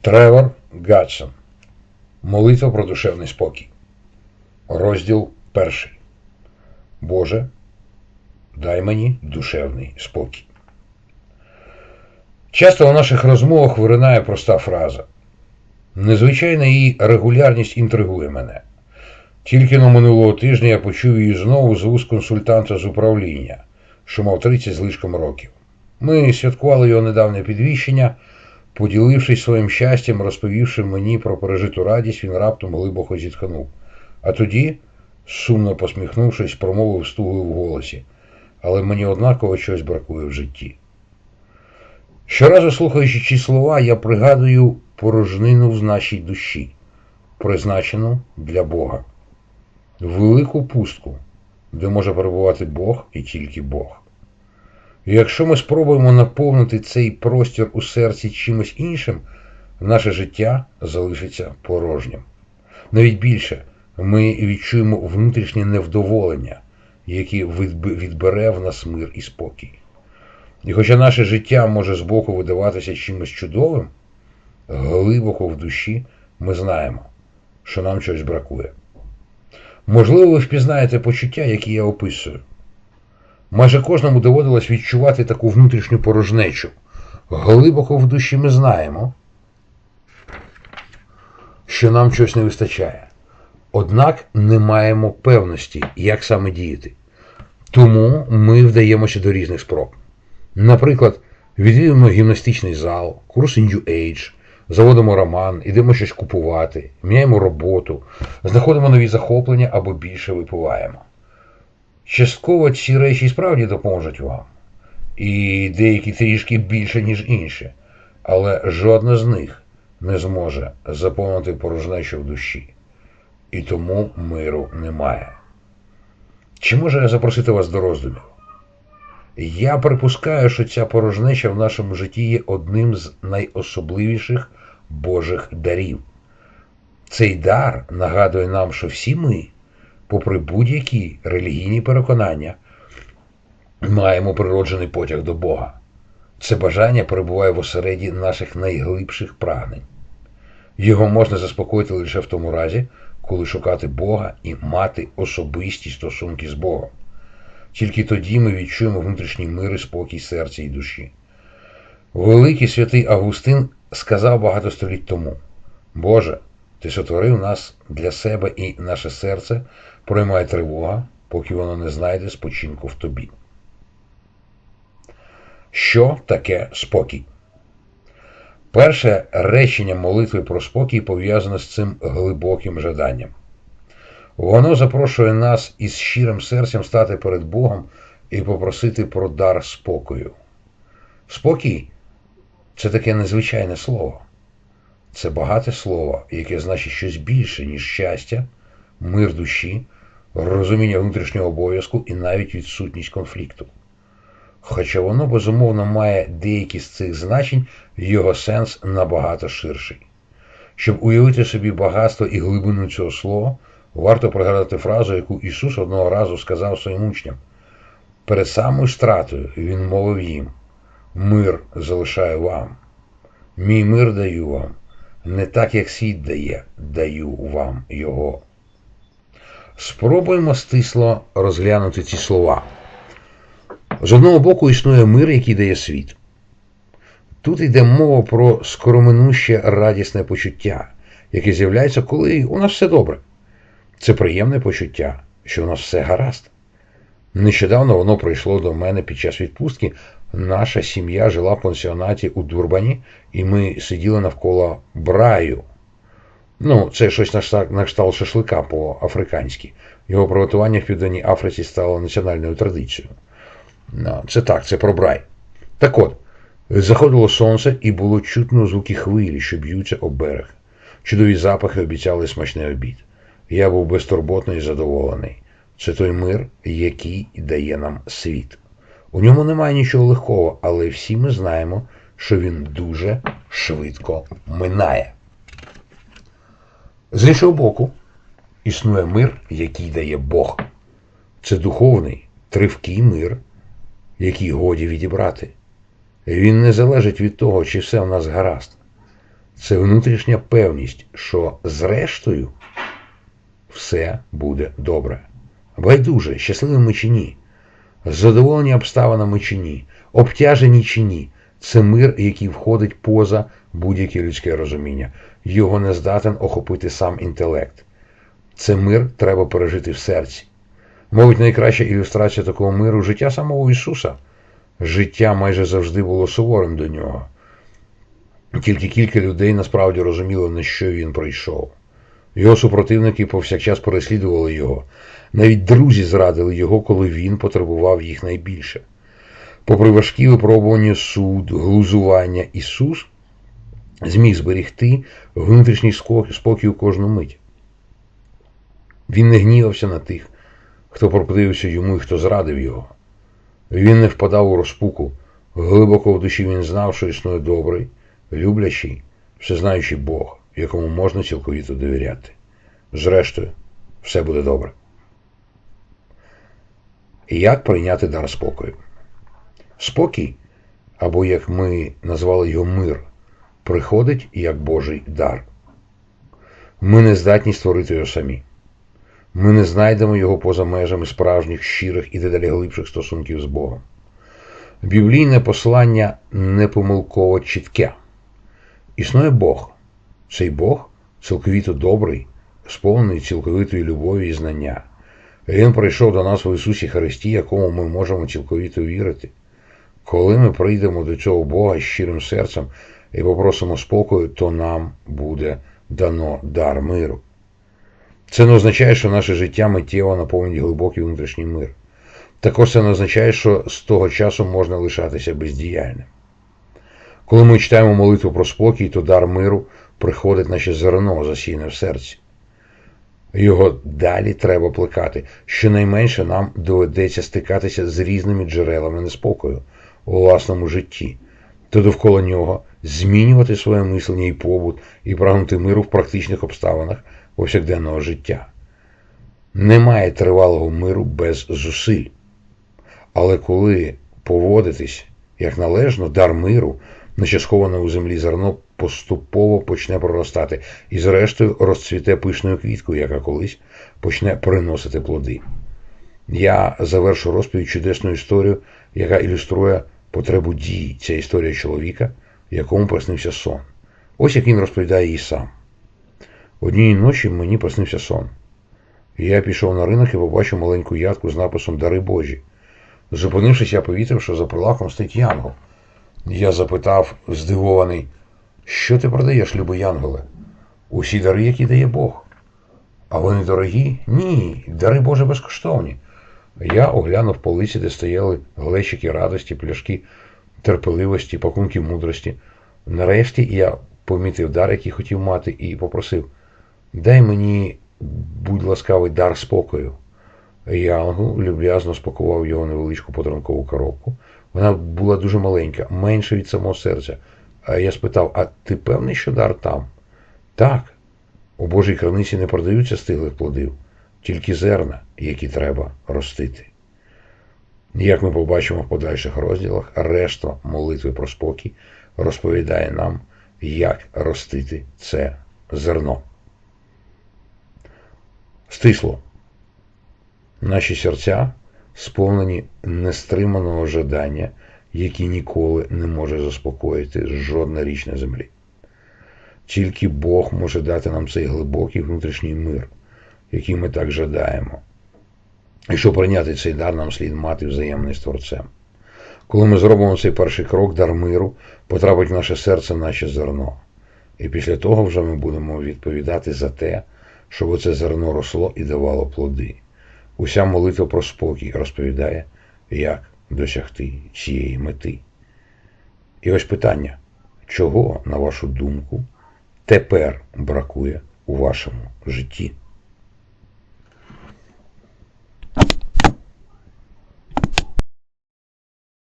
Тревор Гадсон. Молитва про душевний спокій. Розділ перший. Боже, дай мені душевний спокій. Часто у наших розмовах виринає проста фраза. Незвичайна її регулярність інтригує мене. Тільки на минулого тижня я почув її знову з вуст консультанта з управління, що мав 30 з лишком років. Ми святкували його недавнє підвіщення. Поділившись своїм щастям, розповівши мені про пережиту радість, він раптом глибоко зітхнув. А тоді, сумно посміхнувшись, промовив стугою в голосі. Але мені однаково щось бракує в житті. Щоразу слухаючи ці слова, я пригадую порожнину в нашій душі, призначену для Бога, велику пустку, де може перебувати Бог і тільки Бог. Якщо ми спробуємо наповнити цей простір у серці чимось іншим, наше життя залишиться порожнім. Навіть більше ми відчуємо внутрішнє невдоволення, яке відбере в нас мир і спокій. І хоча наше життя може збоку видаватися чимось чудовим, глибоко в душі ми знаємо, що нам щось бракує. Можливо, ви впізнаєте почуття, які я описую. Майже кожному доводилось відчувати таку внутрішню порожнечу. Глибоко в душі ми знаємо, що нам щось не вистачає. Однак не маємо певності, як саме діяти. Тому ми вдаємося до різних спроб. Наприклад, відвідуємо гімнастичний зал, курси New Age, заводимо роман, ідемо щось купувати, міняємо роботу, знаходимо нові захоплення або більше випиваємо. Частково ці речі справді допоможуть вам. І деякі трішки більше, ніж інші. Але жодна з них не зможе заповнити порожнечу в душі. І тому миру немає. Чи можу я запросити вас до роздумів? Я припускаю, що ця порожнеча в нашому житті є одним з найособливіших Божих дарів. Цей дар нагадує нам, що всі ми попри будь-які релігійні переконання, маємо природжений потяг до Бога. Це бажання перебуває в осереді наших найглибших прагнень. Його можна заспокоїти лише в тому разі, коли шукати Бога і мати особисті стосунки з Богом. Тільки тоді ми відчуємо внутрішній мир і спокій серця і душі. Великий святий Августин сказав багато століть тому: Боже, Ти сотворив нас для себе і наше серце проймає тривога, поки воно не знайде спочинку в тобі. Що таке спокій? Перше речення молитви про спокій пов'язане з цим глибоким жаданням. Воно запрошує нас із щирим серцем стати перед Богом і попросити про дар спокою. Спокій це таке незвичайне слово. Це багате слово, яке значить щось більше, ніж щастя, мир душі, розуміння внутрішнього обов'язку і навіть відсутність конфлікту. Хоча воно, безумовно, має деякі з цих значень, його сенс набагато ширший. Щоб уявити собі багатство і глибину цього слова, варто пригадати фразу, яку Ісус одного разу сказав своїм учням. Перед самою стратою Він мовив їм: Мир залишаю вам, мій мир даю вам, не так, як світ дає, даю вам його. Спробуємо стисло розглянути ці слова. З одного боку існує мир, який дає світ. Тут йде мова про скороминуще радісне почуття, яке з'являється, коли у нас все добре. Це приємне почуття, що у нас все гаразд. Нещодавно воно прийшло до мене під час відпустки. Наша сім'я жила в пансіонаті у Дурбані, і ми сиділи навколо браю. Ну, це щось на кшталт шашлика по-африканськи. Його приготування в Південній Африці стало національною традицією. Це так, це про брай. Так от, заходило сонце і було чутно звуки хвилі, що б'ються об берег. Чудові запахи обіцяли смачний обід. Я був безтурботний і задоволений. Це той мир, який дає нам світ. У ньому немає нічого легкого, але всі ми знаємо, що він дуже швидко минає. З іншого боку, існує мир, який дає Бог. Це духовний, тривкий мир, який годі відібрати. Він не залежить від того, чи все в нас гаразд. це внутрішня певність, що зрештою все буде добре. Байдуже, щасливими чи ні, задоволені обставинами чи ні, обтяжені чи ні. Це мир, який входить поза будь-яке людське розуміння. Його не здатен охопити сам інтелект. Це мир треба пережити в серці. Мабуть, найкраща ілюстрація такого миру життя самого Ісуса. Життя майже завжди було суворим до нього. Тільки кілька людей насправді розуміло, на що він прийшов. Його супротивники повсякчас переслідували його. Навіть друзі зрадили його, коли він потребував їх найбільше. Попри важкі випробування суд, глузування, Ісус зміг зберігти внутрішній спокій у кожну мить. Він не гнівався на тих, хто противився йому і хто зрадив його. Він не впадав у розпуку. Глибоко в душі він знав, що існує добрий, люблячий, всезнаючий Бог, якому можна цілковіто довіряти. Зрештою, все буде добре. Як прийняти дар спокою? Спокій, або як ми назвали його мир, приходить як Божий дар. Ми не здатні створити його самі. Ми не знайдемо його поза межами справжніх, щирих і дедалі глибших стосунків з Богом. Біблійне послання непомилково чітке. Існує Бог. Цей Бог цілковіто добрий, сповнений цілковитої любові і знання. Він прийшов до нас в Ісусі Христі, якому ми можемо цілковіто вірити. Коли ми прийдемо до цього Бога з щирим серцем і попросимо спокою, то нам буде дано дар миру. Це не означає, що наше життя миттєво наповнить глибокий внутрішній мир. Також це не означає, що з того часу можна лишатися бездіяльним. Коли ми читаємо молитву про спокій, то дар миру приходить наче зерно, засійне в серці. Його далі треба плекати. Щонайменше нам доведеться стикатися з різними джерелами неспокою у власному житті, то довкола нього змінювати своє мислення і побут, і прагнути миру в практичних обставинах повсякденного життя. Немає тривалого миру без зусиль. Але коли поводитись як належно, дар миру, наче сховане у землі зерно, поступово почне проростати і, зрештою, розцвіте пишною квіткою, яка колись почне приносити плоди. Я завершу розповідь чудесну історію, яка ілюструє потребу дії. Ця історія чоловіка, якому приснився сон. Ось як він розповідає її сам. Однієї ночі мені приснився сон. Я пішов на ринок і побачив маленьку ядку з написом Дари Божі. Зупинившись, я повітив, що за прилавком стоїть янгол. Я запитав, здивований, що ти продаєш, любий янголе? Усі дари, які дає Бог. А вони дорогі? Ні, дари Боже безкоштовні. Я оглянув полиці, де стояли глечики радості, пляшки терпеливості, пакунки мудрості. Нарешті я помітив дар, який хотів мати, і попросив: дай мені, будь ласкавий, дар спокою. Янгу люб'язно спакував його невеличку подарункову коробку. Вона була дуже маленька, менше від самого серця. А я спитав: а ти певний, що дар там? Так. У Божій крамниці не продаються стиглих плодів, тільки зерна, які треба ростити. Як ми побачимо в подальших розділах, решта молитви про спокій розповідає нам, як ростити це зерно. Стисло. Наші серця сповнені нестриманого жадання, яке ніколи не може заспокоїти жодна річ на землі. Тільки Бог може дати нам цей глибокий внутрішній мир, який ми так жадаємо. І щоб прийняти цей дар, нам слід мати взаємний з Творцем. Коли ми зробимо цей перший крок, дар миру потрапить в наше серце, наче зерно. І після того вже ми будемо відповідати за те, щоб оце зерно росло і давало плоди. Уся молитва про спокій розповідає, як досягти цієї мети. І ось питання, чого, на вашу думку, тепер бракує у вашому житті?